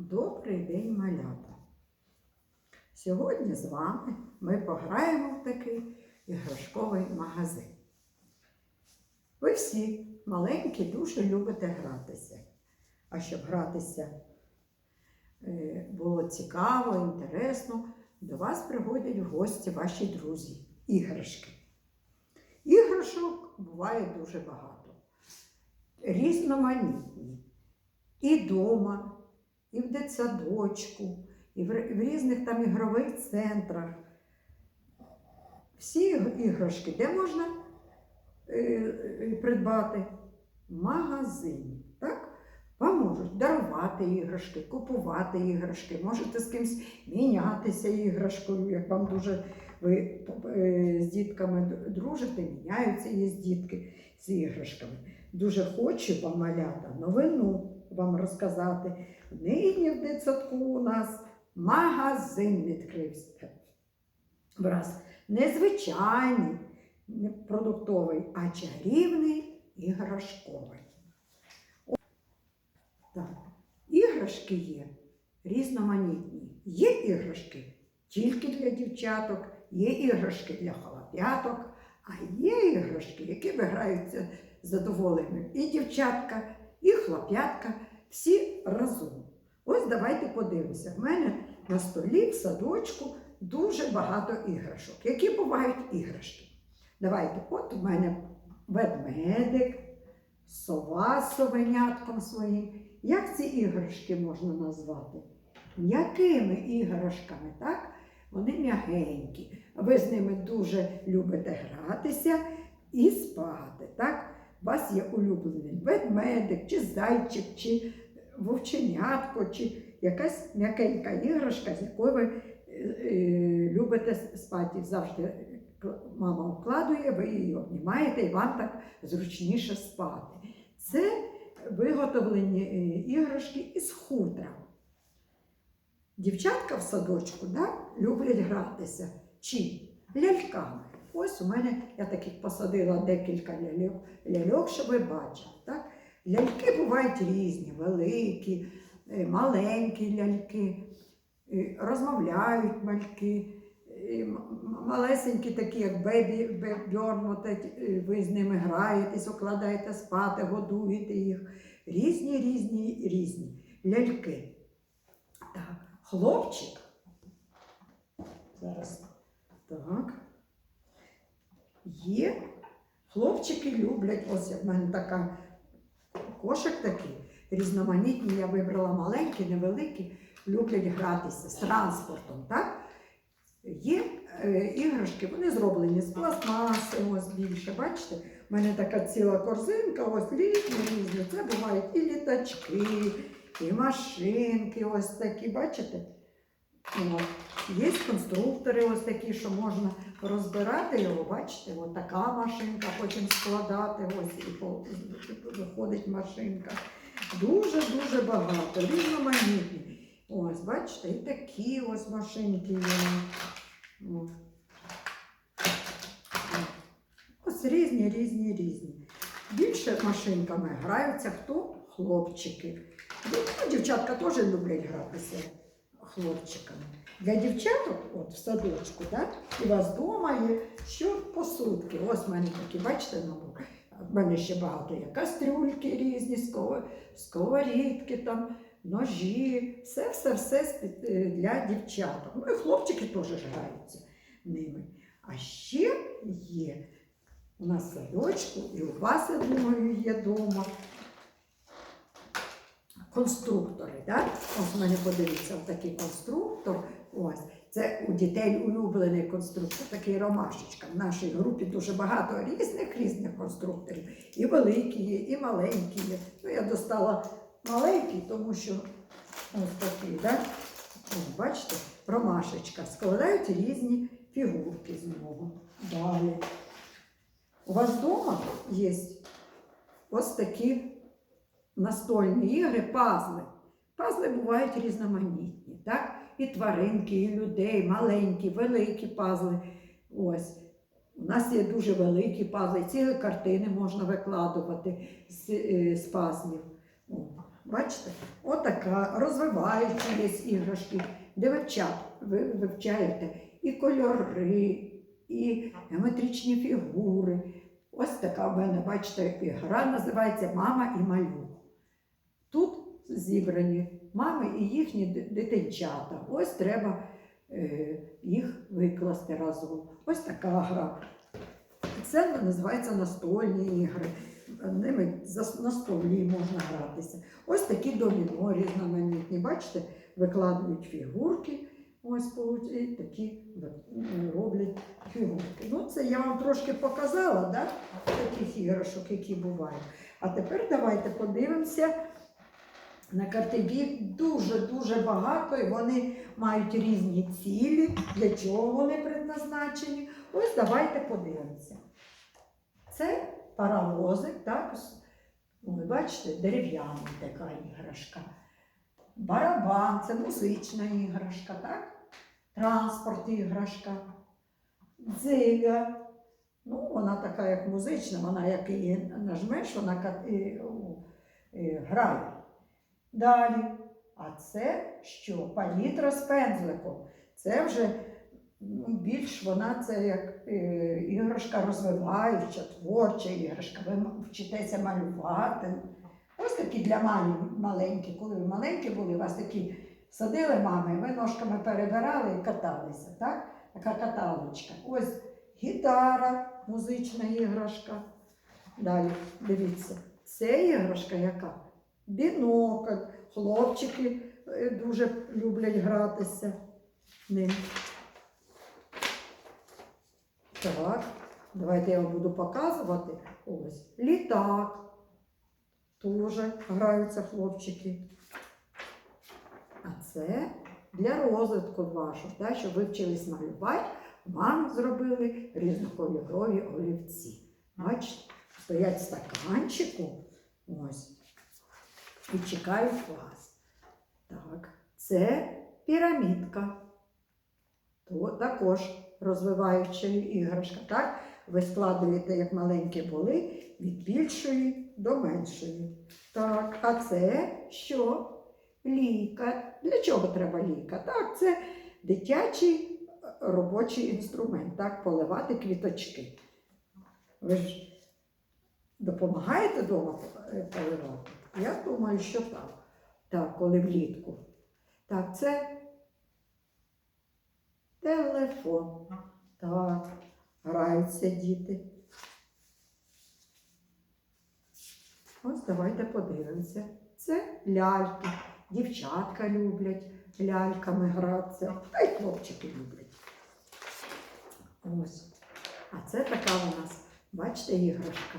Добрий день, малята! Сьогодні з вами ми пограємо в такий іграшковий магазин. Ви всі маленькі дуже любите гратися. А щоб гратися е, було цікаво, інтересно, до вас приходять в гості ваші друзі, іграшки. Іграшок буває дуже багато. Різноманітні. І вдома, і в дитсадочку, і в, різних там ігрових центрах. Всі іграшки, де можна е, е, придбати? В магазині. Так? Вам можуть дарувати іграшки, купувати іграшки, можете з кимось мінятися іграшкою, як вам дуже ви е, з дітками дружите, міняються є дітки з іграшками. Дуже хочу вам малята новину вам розказати. Нині в дитсадку у нас магазин відкрився. Враз незвичайний не продуктовий, а чарівний іграшковий. Так, іграшки є різноманітні. Є іграшки тільки для дівчаток, є іграшки для холоп'яток, а є іграшки, які граються задоволенням і дівчатка, і хлоп'ятка, всі разом. Ось давайте подивимося. В мене на столі в садочку дуже багато іграшок. Які бувають іграшки? Давайте, от у мене ведмедик, сова з совенятком своїм. Як ці іграшки можна назвати? М'якими іграшками, так? Вони м'ягенькі. Ви з ними дуже любите гратися і спати. так? У вас є улюблений ведмедик, чи зайчик, чи вовченятко, чи якась м'якенька іграшка, з якою ви е, е, любите спати. Завжди мама вкладує, ви її обнімаєте, і вам так зручніше спати. Це виготовлені е, іграшки із хутра. Дівчатка в садочку да, люблять гратися. Чим? Ляльками. Ось у мене я таких посадила декілька ляльок, ляльок щоб ви бачили. Так? Ляльки бувають різні, великі, е, маленькі ляльки, е, розмовляють мальки, е, малесенькі такі, як бебі, ви з ними граєтесь, укладаєте спати, годуєте їх. Різні, різні, різні ляльки. Так, хлопчик. Зараз. Так. Є. Хлопчики люблять, ось в мене така кошик такий, різноманітні, я вибрала маленькі, невеликі, люблять гратися з транспортом. так? Є е, іграшки, вони зроблені з пластмаси, ось більше. Бачите, у мене така ціла корзинка, ось різні різні. Це бувають і літачки, і машинки, ось такі, бачите? От. Є конструктори ось такі, що можна розбирати його, бачите, ось така машинка, потім складати, ось і виходить машинка. Дуже-дуже багато, різноманітні. Ось, бачите, і такі ось машинки є. Ось різні, різні, різні. Більше машинками граються хто? Хлопчики. Ну, дівчатка теж люблять гратися хлопчиками. Для дівчаток, от в садочку, да? у вас вдома є що посудки. Ось в мене такі, бачите, набор. В мене ще багато є кастрюльки різні, сково- сковорідки, там, ножі, все, все, все е, для дівчаток. Ну і хлопчики теж граються ними. А ще є у нас садочку, і у вас, я думаю, є вдома. Конструктори, так? Ось у мене подивіться, такий конструктор. Ось. Це у дітей улюблений конструктор, такий ромашечка. В нашій групі дуже багато різних різних конструкторів. І великі є, і маленькі є. Ну, я достала маленький, тому що ось такий, так? Ось, бачите, ромашечка. Складають різні фігурки з нього. Далі. У вас вдома є ось такі настольні ігри, пазли. Пазли бувають різноманітні, так? І тваринки, і людей, маленькі, великі пазли. Ось. У нас є дуже великі пазли, цілі картини можна викладувати з, е, з пазлів. О. Бачите? Отака розвиваюча є іграшки, де вивчат, ви вивчаєте і кольори, і геометричні фігури. Ось така в мене, бачите, гра називається Мама і малюк. Зібрані мами і їхні дитинчата. Ось треба е, їх викласти разом. Ось така гра. Це називається настольні ігри. Ними на столі можна гратися. Ось такі доміно різноманітні. Бачите, викладують фігурки. Ось і такі роблять фігурки. Ну, це я вам трошки показала, да? таких іграшок, які бувають. А тепер давайте подивимося. На картині дуже-дуже багато, і вони мають різні цілі, для чого вони предназначені. Ось давайте подивимося. Це паровозик, так? Ви бачите, дерев'яна така іграшка. Барабан це музична іграшка, так? Транспорт іграшка. Дзига. Ну, вона така, як музична, вона як її нажмеш, вона грає. Далі. А це що? Палітра з пензликом. Це вже ну, більш вона це як е, іграшка розвиваюча, творча іграшка. Ви вчитеся малювати. Ось такі для мамі маленькі. Коли ви маленькі були, вас такі садили мами, ви ножками перебирали і каталися. Так? Така каталочка. Ось гітара, музична іграшка. Далі, дивіться, це іграшка яка? Бінокль. Хлопчики е, дуже люблять гратися ним. Так, давайте я вам буду показувати. Ось літак. Теж граються хлопчики. А це для розвитку вашого, так, щоб ви вчились малювати, вам зробили різнокольорові олівці. Бачите, стоять в стаканчику. Ось. І чекають вас. Так, це пірамідка. То також розвиваюча іграшка. Так? Ви складуєте, як маленькі були, від більшої до меншої. Так, а це що? Ліка. Для чого треба ліка? Так, це дитячий е, робочий інструмент, так, поливати квіточки. Ви ж допомагаєте вдома поливати? Я думаю, що так. Так, коли влітку. Так, це телефон. Так, граються діти. Ось давайте подивимося. Це ляльки. Дівчатка люблять ляльками гратися, та й хлопчики люблять. Ось. А це така у нас, бачите, іграшка.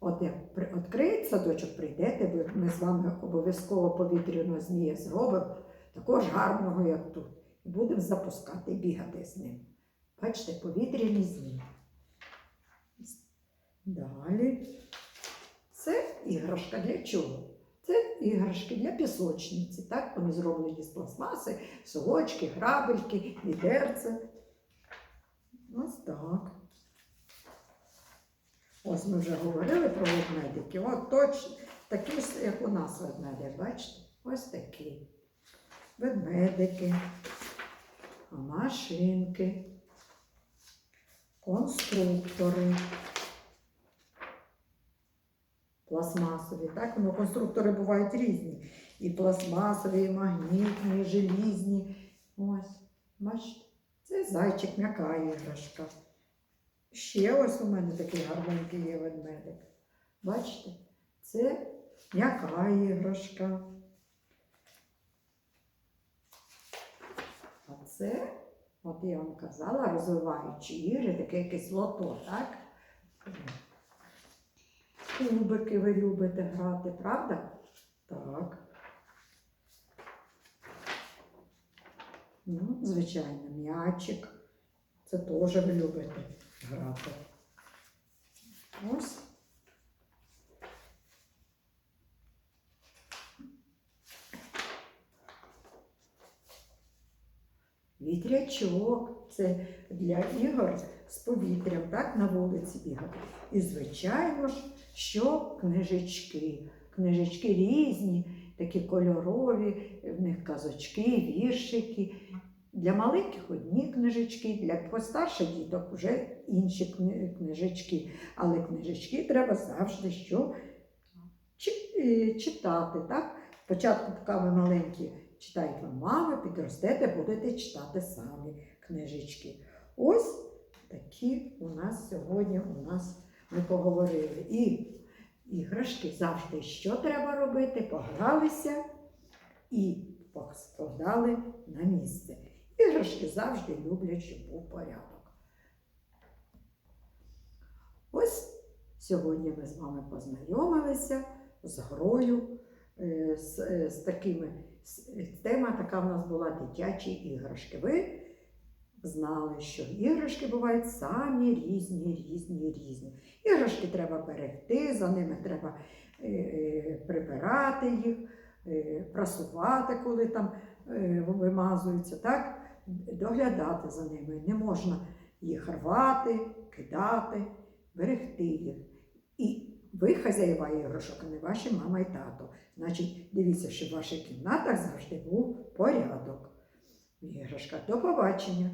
От як при- садочок, прийдете, ви- ми з вами обов'язково повітряного змія зробимо, також гарного, як тут. І будемо запускати, бігати з ним. Бачите, повітряний змій. Далі. Це іграшка для чого? Це іграшки для пісочниці. Так, вони зроблені з пластмаси, сорочки, грабельки, відерце. Ось так. Ось ми вже говорили про ведмедики. От точно такі як у нас ведмедик, бачите? Ось такі. Ведмедики, машинки, конструктори. Пластмасові, так? Ну, конструктори бувають різні. І пластмасові, і магнітні, і желізні. Ось, бачите, це зайчик, м'яка іграшка. Ще ось у мене такий гарненький є ведмедик. Бачите? Це м'яка іграшка. А це, от я вам казала, розвиваючі ігри, таке якесь лото, так? Кубики ви любите грати, правда? Так. Ну, звичайно, м'ячик. Це теж ви любите грати. Ось. Вітрячок це для ігор з повітрям, так, на вулиці бігати. І, звичайно ж, що книжечки. книжечки різні, такі кольорові, в них казочки, віршики. Для маленьких одні книжечки, для постарших діток вже інші книжечки. Але книжечки треба завжди що е, читати. Так? Спочатку, поки ви маленькі, читають вам мами, підростете, будете читати самі книжечки. Ось такі у нас сьогодні у нас ми поговорили. І іграшки завжди що треба робити? Погралися і поскладали на місце. Іграшки завжди люблять, щоб був порядок. Ось сьогодні ми з вами познайомилися з грою, е, з, е, з такими. Тема така в нас була дитячі іграшки. Ви знали, що іграшки бувають самі різні, різні, різні. Іграшки треба берегти, за ними треба е, е, прибирати їх, е, прасувати, коли там е, вимазуються, так? Доглядати за ними. Не можна їх рвати, кидати, берегти їх. І ви хазяєва іграшок, а не ваші мама і тато. Значить, дивіться, щоб в ваших кімнатах завжди був порядок. Іграшка. До побачення!